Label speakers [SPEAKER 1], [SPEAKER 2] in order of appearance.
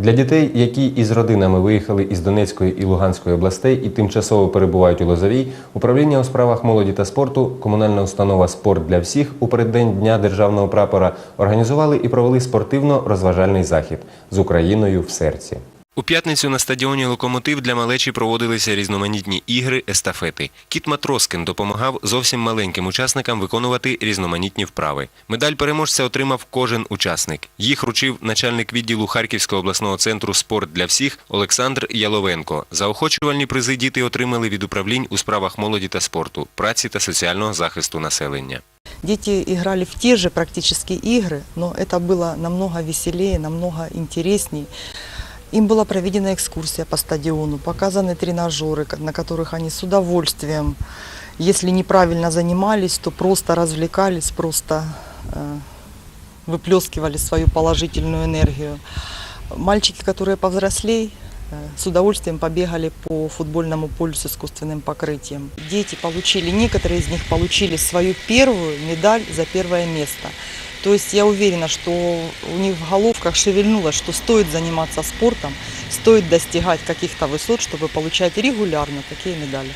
[SPEAKER 1] Для дітей, які із родинами виїхали із Донецької і Луганської областей і тимчасово перебувають у Лозовій, управління у справах молоді та спорту, комунальна установа Спорт для всіх у переддень Дня державного прапора організували і провели спортивно-розважальний захід з Україною в серці. У п'ятницю на стадіоні Локомотив для малечі проводилися різноманітні ігри, естафети. Кіт Матроскин допомагав зовсім маленьким учасникам виконувати різноманітні вправи. Медаль переможця отримав кожен учасник. Їх вручив начальник відділу Харківського обласного центру Спорт для всіх Олександр Яловенко. Заохочувальні призи діти отримали від управлінь у справах молоді та спорту, праці та соціального захисту населення.
[SPEAKER 2] Дети играли в те же практически игры, но это было намного веселее, намного интересней. Им была проведена экскурсия по стадиону, показаны тренажеры, на которых они с удовольствием, если неправильно занимались, то просто развлекались, просто э, выплескивали свою положительную энергию. Мальчики, которые повзрослей, э, с удовольствием побегали по футбольному полю с искусственным покрытием. Дети получили, некоторые из них получили свою первую медаль за первое место. То есть я уверена, что у них в головках шевельнулось, что стоит заниматься спортом, стоит достигать каких-то высот, чтобы получать регулярно такие медали.